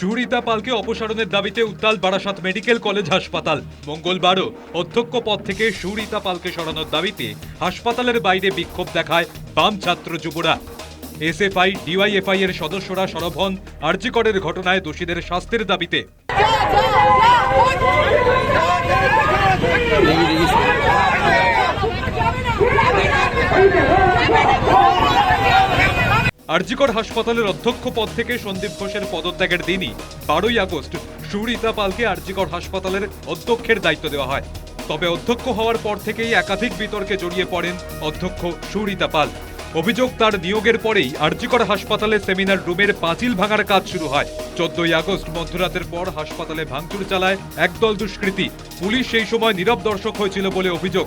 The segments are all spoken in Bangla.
সুরিতা পালকে অপসারণের দাবিতে উত্তাল বারাসাত মেডিকেল কলেজ হাসপাতাল মঙ্গলবারও অধ্যক্ষ পদ থেকে সুরিতা পালকে সরানোর দাবিতে হাসপাতালের বাইরে বিক্ষোভ দেখায় বাম ছাত্র যুবরা এসএফআই ডিওয়াইএফআই এর সদস্যরা সরব হন আর্জিকরের ঘটনায় দোষীদের শাস্তির দাবিতে আরজিকর হাসপাতালের অধ্যক্ষ পদ থেকে সন্দীপ ঘোষের পদত্যাগের দিনই বারোই আগস্ট সুরিতা পালকে আরজিকর হাসপাতালের অধ্যক্ষের দায়িত্ব দেওয়া হয়। তবে অধ্যক্ষ হওয়ার পর থেকেই একাধিক বিতর্কে জড়িয়ে পড়েন অধ্যক্ষ সুরিতা পাল। অভিযোগ তার নিয়োগের পরেই আরজিকর হাসপাতালে সেমিনার রুমের পাঁচিল ভাঙার কাজ শুরু হয়। চোদ্দই আগস্ট মধ্যরাতের পর হাসপাতালে ভাঙচুর চালায় একদল দুষ্কৃতী। পুলিশ সেই সময় নীরব দর্শক হয়েছিল বলে অভিযোগ।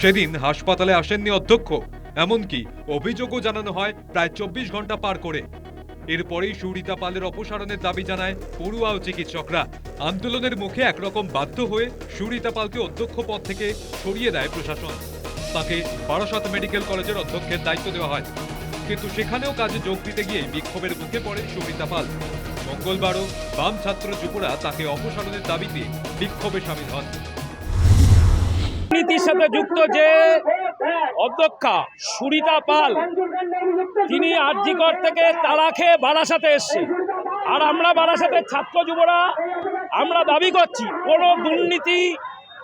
সেদিন হাসপাতালে আসেননি অধ্যক্ষ। এমনকি অভিযোগও জানানো হয় প্রায় চব্বিশ ঘণ্টা পার করে। এরপরেই সুরিতা পালের অপসারণের দাবি জানায় পড়ুয়া ও চিকিৎসকরা। আন্দোলনের মুখে একরকম বাধ্য হয়ে সুরিতা পালকে অধ্যক্ষ পদ থেকে সরিয়ে দেয় প্রশাসন। তাকে বারাসাত মেডিকেল কলেজের অধ্যক্ষের দায়িত্ব দেওয়া হয়। কিন্তু সেখানেও কাজে যোগ দিতে গিয়ে বিক্ষোভের মুখে পড়েন সুমিতা পাল। মঙ্গলবারও বাম ছাত্র যুবরা তাকে অপসারণের দাবিতে বিক্ষোভে সামিল হন। নীতির সাথে যুক্ত যে অধ্যক্ষা সুরিতা পাল, তিনি আরজিকর থেকে তালা খেয়ে বারাসাতে এসছে আর আমরা বারাসাতের ছাত্র যুবরা, আমরা দাবি করছি, কোনো দুর্নীতি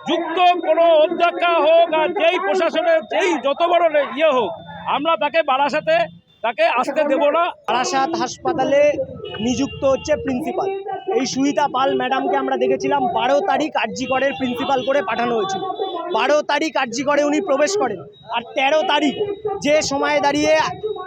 যুক্ত কোনো অধ্যক্ষা হোক আর যেই প্রশাসনের, যেই যত বড় ইয়ে হোক, আমরা তাকে বারাসাতে, তাকে আসতে দেব না। বারাসাত হাসপাতালে নিযুক্ত হচ্ছে প্রিন্সিপাল। এই সুহিতা পাল ম্যাডামকে আমরা দেখেছিলাম, বারো তারিখ আরজিকরের প্রিন্সিপাল করে পাঠানো হয়েছিল। বারো তারিখ আর্জি করে উনি প্রবেশ করেন। আর তেরো তারিখ যে সময়ে দাঁড়িয়ে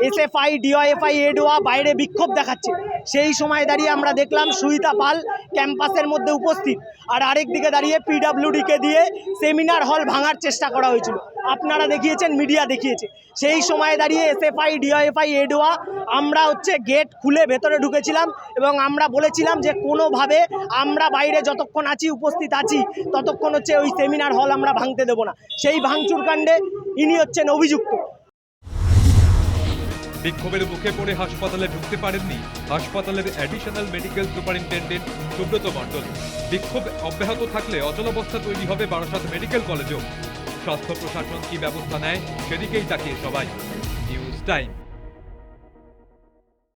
এসএফআই ডিওএফআই এডোয়া বাইরে বিক্ষোভ দেখাচ্ছে, সেই সময় দাঁড়িয়ে আমরা দেখলাম সুহিতা পাল ক্যাম্পাসের মধ্যে উপস্থিত। আর আরেক দিকে দাঁড়িয়ে পিডাব্লিউডিকে দিয়ে সেমিনার হল ভাঙার চেষ্টা করা হয়েছিল। আপনারা দেখিয়েছেন মিডিয়া দেখিয়েছে। সেই সময়ে দাঁড়িয়ে এসএফআই ডিওএফআই এডোয়া আমরা হচ্ছে গেট খুলে ভেতরে ঢুকেছিলাম এবং আমরা বলেছিলাম যে কোনোভাবে আমরা বাইরে যতক্ষণ আছি, উপস্থিত আছি, ততক্ষণ হচ্ছে ওই সেমিনার হল আমরা ভাঙতে দেবো না। সেই ভাঙচুর কাণ্ডে ইনি হচ্ছেন অভিযুক্ত। বিক্ষোভের মুখে পড়ে হাসপাতালে ঢুকতে পারেননি হাসপাতালের additional medical superintendent Subrata Mondal. বিক্ষোভ অব্যাহত থাকলে অচলাবস্থা তৈরি হবে বারাসাত মেডিকেল কলেজেও স্বাস্থ্য প্রশাসন কি ব্যবস্থা নেয় সেদিকেই তাকিয়ে সবাই। News time